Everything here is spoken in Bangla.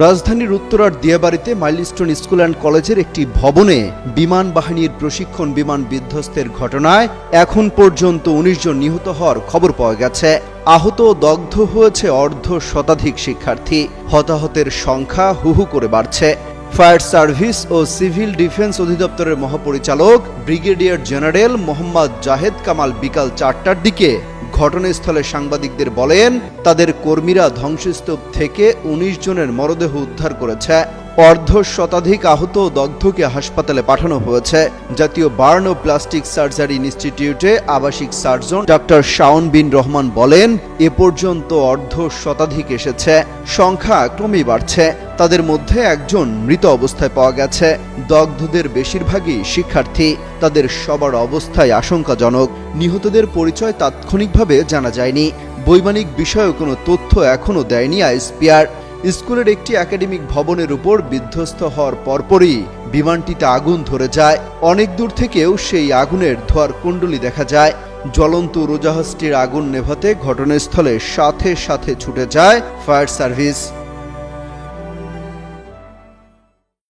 রাজধানীর উত্তরার দিয়াবাড়িতে মাইলস্টোন স্কুল অ্যান্ড কলেজের একটি ভবনে বিমান বাহিনীর প্রশিক্ষণ বিমান বিধ্বস্তের ঘটনায় এখন পর্যন্ত উনিশ জন নিহত হওয়ার খবর পাওয়া গেছে। আহত দগ্ধ হয়েছে অর্ধ শতাধিক শিক্ষার্থী। হতাহতের সংখ্যা হুহু করে বাড়ছে। ফায়ার সার্ভিস ও সিভিল ডিফেন্স অধিদপ্তরের মহাপরিচালক ব্রিগেডিয়ার জেনারেল মোহাম্মদ জাহেদ কামাল বিকাল চারটার দিকে ঘটনাস্থলে সাংবাদিকদের বলেন, তাদের কর্মীরা ধ্বংসস্তূপ থেকে ১৯ জনের মরদেহ উদ্ধার করেছে। অর্ধ শতাধিক আহত দগ্ধকে হাসপাতালে পাঠানো হয়েছে। জাতীয় বার্ন ও প্লাস্টিক সার্জারি ইনস্টিটিউটে আবাসিক সার্জন ডক্টর শাওন বিন রহমান বলেন, এ পর্যন্ত অর্ধ শতাধিক এসেছে। সংখ্যা ক্রমেই বাড়ছে। তাদের মধ্যে একজন মৃত অবস্থায় পাওয়া গেছে। দগ্ধদের বেশিরভাগই শিক্ষার্থী। তাদের সবার অবস্থায় আশঙ্কাজনক। নিহতদের পরিচয় তাৎক্ষণিকভাবে জানা যায়নি। বৈমানিক বিষয়ে কোনো তথ্য এখনও দেয়নি আইএসপিআর। স্কুলের একটি একাডেমিক ভবনের উপর বিধ্বস্ত হওয়ার পরপরই বিমানটিতে আগুন ধরে যায়। অনেক দূর থেকেও সেই আগুনের ধোয়ার কুণ্ডলি দেখা যায়। জ্বলন্ত উড়োজাহাজটির আগুন নেভাতে ঘটনাস্থলে সাথে সাথে ছুটে যায় ফায়ার সার্ভিস।